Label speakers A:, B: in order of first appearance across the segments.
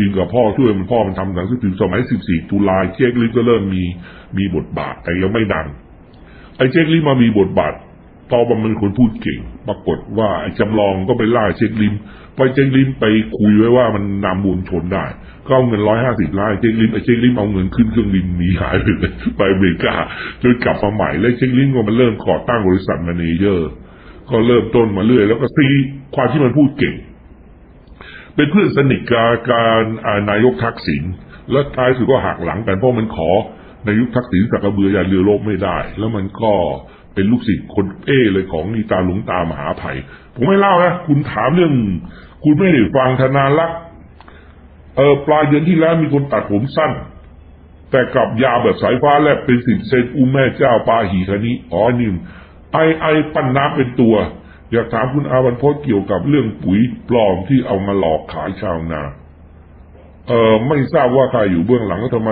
A: พิมพ์กับพ่อช่วยมันพ่อมันทำหนังสือพิมพ์สมัย 14 ตุลาเจ๊กลิฟก็เริ่มมีมีบทบาท แต่ยังไม่ดัง ไอ้เจ๊กลิฟมามีบทบาทตอนมันคนพูดเก่ง ปรากฏว่าไอ้จำลองก็ไปล่าเจ๊กลิมไปเจ๊กลิมไปคุยไว้ว่ามันนำมวลชนได้ ก็เอาเงินร้อยห้าสิบล้านเจ๊กลิมไอ้เจ๊กลิมเอาเงินขึ้นเครื่องบินหนีหายไปเลยไปอเมริกาจนกลับมาใหม่แล้วเจ๊กลิมก็มันเริ่มก่อตั้งบริษัทมาเนเจอร์ ก็เริ่มต้นมาเรื่อย แล้วก็ซีความที่มันพูดเก่ง เป็นเพื่อนสนิทกับการนายกทักษิณแล้วท้ายสุดก็หักหลังกันเพราะมันขอนายกทักษิณสักกระเบือยาเรือโลกไม่ได้ แล้วมันก็เป็นลูกศิษย์คนเอ้เลยของนีตาหลวงตามหาภัยผมไม่เล่านะคุณถามเรื่อง คุณไม่ได้ฟังธนาลักษ์เออปลายเดือนที่แล้วมีคนตัดผมสั้น แต่กลับยาวแบบสายฟ้าแลบเป็นสิบเซนอุ้มแม่เจ้าปาหีคันนี้อ๋อนี่มไอไอปั้นน้ำเป็นตัว อยากถามคุณอาวันพจน์เกี่ยวกับเรื่องปุ๋ยปลอมที่เอามาหลอกขายชาวนาเออไม่ทราบว่าใครอยู่เบื้องหลังแล้วทำไม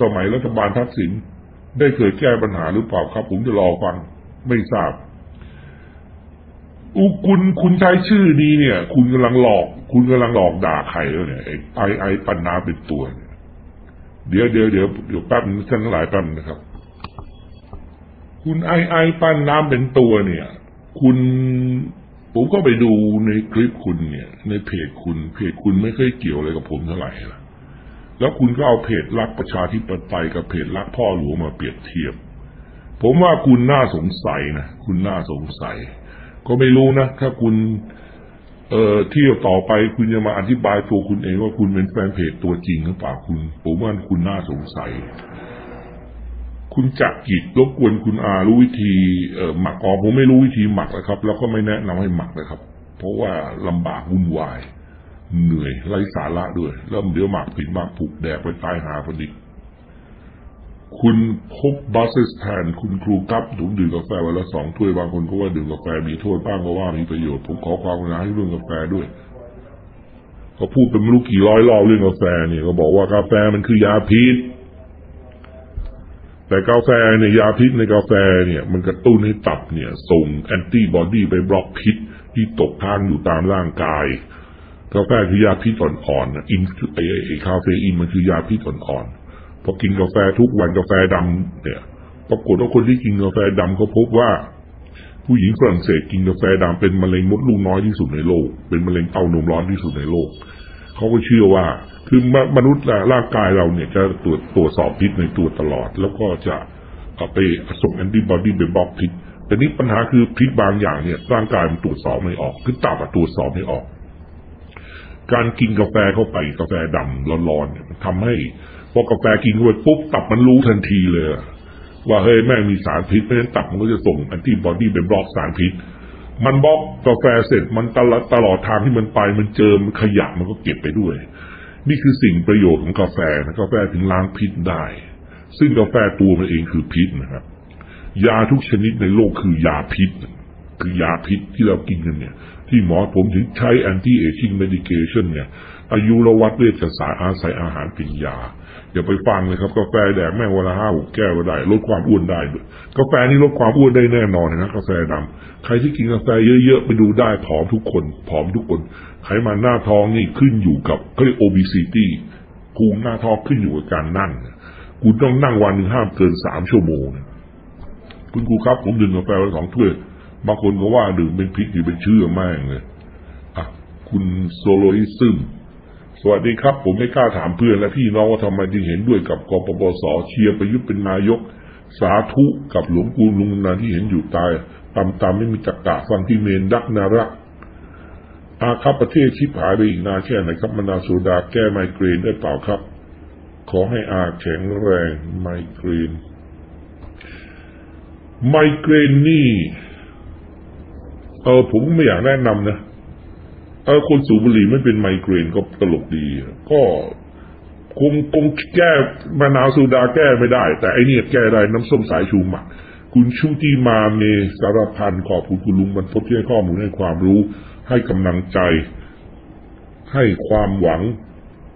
A: สมัยรัฐบาลทักษิณได้เคยแก้ปัญหาหรือเปล่าครับ ผมจะรอฟัง ไม่ทราบอุคุณคุณใช้ชื่อนี้เนี่ย คุณกำลังหลอก คุณกำลังหลอกด่าใครแล้วเนี่ยไอไอปันนาเป็นตัวเนี่ยเดี๋ยวเดี๋ยวเดี๋ยวเดี๋ยวแป๊บนึงท่านหลายแป๊บนะครับ คุณไอไอปั้นน้ำเป็นตัวเนี่ย คุณผมก็ไปดูในคลิปคุณเนี่ย ในเพจคุณ เพจคุณไม่เคยเกี่ยวอะไรกับผมเท่าไหร่ละแล้วคุณก็เอาเพจรักประชาธิปไตยกับเพจรักพ่อหลวงมาเปรียบเทียบ ผมว่าคุณน่าสงสัยนะคุณน่าสงสัย ก็ไม่รู้นะถ้าคุณเอ่อเที่ยวต่อไปคุณจะมาอธิบายตัวคุณเองว่าคุณเป็นแฟนเพจตัวจริงหรือเปล่าคุณ ผมว่าคุณน่าสงสัย คุณจักกิจรบกวนคุณอารู้วิธีเอ่อหมักอ๋อผมไม่รู้วิธีหมักนะครับ แล้วก็ไม่แนะนำให้หมักนะครับ เพราะว่าลำบากวุ่นวาย เหนื่อยไร้สาระด้วยแล้วเดี๋ยวหมักผิดหมักผูกแดกไปตายหาพอดีคุณพบบัสเซสแทนคุณครูครับผมดื่มกาแฟวันละสองถ้วยบางคนก็ว่าดื่มกาแฟมีโทษบ้างก็ว่ามีประโยชน์ ผมขอความกรุณาให้เรื่องกาแฟด้วยเขาพูดเป็นไม่รู้กี่ร้อยรอบเรื่องกาแฟเนี่ยก็บอกว่ากาแฟมันคือยาพิษ แต่กาแฟเนี่ยยาพิษในกาแฟเนี่ย มันกระตุ้นให้ตับเนี่ย ส่งแอนติบอดีไปบล็อกพิษที่ตกค้างอยู่ตามร่างกาย กาแฟคือยาพิษอ่อนๆนะอินไอไอ้ไอ้คาเฟอีนมันคือยาพิษอ่อนๆพอกินกาแฟทุกวันกาแฟดำเนี่ยปรากฏว่าคนที่กินกาแฟดำเขาพบว่า ผู้หญิงฝรั่งเศสกินกาแฟดำเป็นมะเร็งมดลูกน้อยที่สุดในโลก เป็นมะเร็งเต้านมร้อนที่สุดในโลก เขาก็เชื่อว่า คือมนุษย์น่ะร่างกายเราเนี่ยจะตรวจตรวจสอบพิษในตัวตลอด แล้วก็จะเอาไปส่งแอนติบอดีไปบล็อกพิษแต่นี่ปัญหาคือพิษบางอย่างเนี่ยร่างกายมันตรวจสอบไม่ออกคือตับตรวจสอบไม่ออก การกินกาแฟเข้าไปกาแฟดำร้อนๆเนี่ยมันทำให้พอกาแฟกินเข้าไปปุ๊บตับมันรู้ทันทีเลย ว่าเฮ้ยแม่งมีสารพิษเพราะฉะนั้นตับมันก็จะส่งแอนติบอดีไปบล็อกสารพิษ มันบล็อกกาแฟเสร็จมันตลอดตลอดทางที่มันไป มันเจอมันขยะมันก็เก็บไปด้วย นี่คือสิ่งประโยชน์ของกาแฟนะกาแฟถึงล้างพิษได้ ซึ่งกาแฟตัวมันเองคือพิษนะครับ ยาทุกชนิดในโลกคือยาพิษ คือยาพิษที่เรากินกันเนี่ย ที่หมอผมถึงใช้ anti aging medication เนี่ย อายุรวัดเวชศาสตร์อาศัยอาหารเป็นยาอย่าไปฟังเลยครับกาแฟแดกแม่วันละห้าหกแก้วก็ได้ลดความอ้วนได้ด้วยกาแฟนี่ลดความอ้วนได้แน่นอนนะกาแฟดำใครที่กินกาแฟเยอะๆไปดูได้ผอมทุกคนผอมทุกคนไขมันหน้าท้องนี่ขึ้นอยู่กับเขาเรียก obesity ภูมิหน้าท้องขึ้นอยู่กับการนั่งคุณต้องนั่งวันหนึ่งห้ามเกินสามชั่วโมงคุณครูครับผมดื่มกาแฟวันสองถ้วย บางคนก็ว่าดื่มเป็นพิษหรือเป็นเชื่อม่งเลยอะคุณโซโลอิซึมสวัสดีครับ ผมไม่กล้าถามเพื่อนและพี่น้องว่าทำไมจึงเห็นด้วยกับกปปสเชียร์ประยุทธ์เป็นนายก สาธุกับหลวงปู่ลุงนานที่เห็นอยู่ตายตามตามไม่มีจักกะฟังที่เมนดักนารักอาครับประเทศชิบหายไปอีกนานแค่ไหนครับมนาโซดาแก้ไมเกรนได้เปล่าครับ ขอให้อาแข็งแรงไมเกรน ไมเกรนนี่ เออผมไม่อยากแนะนำนะเออคนสูบบุหรี่ไม่เป็นไมเกรนก็ตลกดี ก็คงคงแก้มะนาวโซดาแก้ไม่ได้ แต่ไอเนี่ยแก้ได้น้ำส้มสายชูหมัก คุณชูติมาเมสารพันขอบคุณคุณลุงบรรพตที่ให้ข้อมูลให้ความรู้ ให้กำลังใจ ให้ความหวัง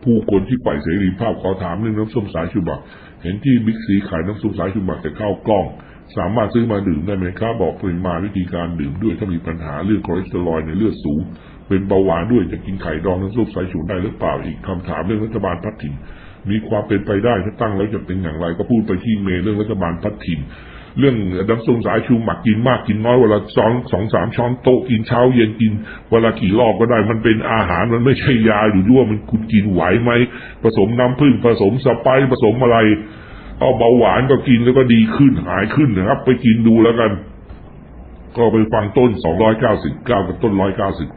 A: ผู้คนที่ปล่อยเสรีภาพขอถามเรื่องน้ำส้มสายชูหมัก เห็นที่บิ๊กซีขายน้ำส้มสายชูหมักแต่เข้ากล้อง สามารถซื้อมาดื่มได้ไหมครับ บอกปริมาณวิธีการดื่มด้วยถ้ามีปัญหาเรื่องคอเลสเตอรอลในเลือดสูง เป็นเบาหวานด้วยจะกินไข่ดองน้ำซุปใส่ชูได้หรือเปล่าอีกคำถามเรื่องรัฐบาลพัฒถิ่นมีความเป็นไปได้ถ้าตั้งแล้วจะเป็นอย่างไร ก็พูดไปที่เมย์เรื่องรัฐบาลพัฒถิ่นเรื่องน้ำส้มสายชูหมักกินมากกินน้อยเวลาสองสองสามช้อนโต๊ะกินเช้าเย็นกินเวลากี่รอบก็ได้ มันเป็นอาหารมันไม่ใช่ยาอยู่ด้วยมันคุณกินไหวไหมผสมน้ำผึ้งผสมสไปซ์ผสมอะไร เอาเบาหวานก็กินแล้วก็ดีขึ้นหายขึ้นนะครับ ไปกินดูแล้วกัน ก็ไปฟังต้น299กับต้น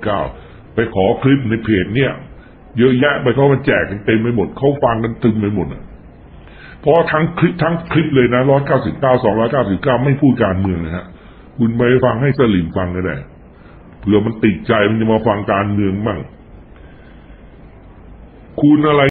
A: 199ไปขอคลิปในเพจเนี่ย เยอะแยะไปเขามันแจกกันเต็มไปหมดเขาฟังกันตึมไปหมดอะเพราะทั้งคลิปทั้งคลิปเลยนะ199 299ไม่พูดการเมืองนะฮะคุณไปฟังให้สลิมฟังก็ได้เผื่อมันติดใจมันจะมาฟังการเมืองมั่งคุณอะไร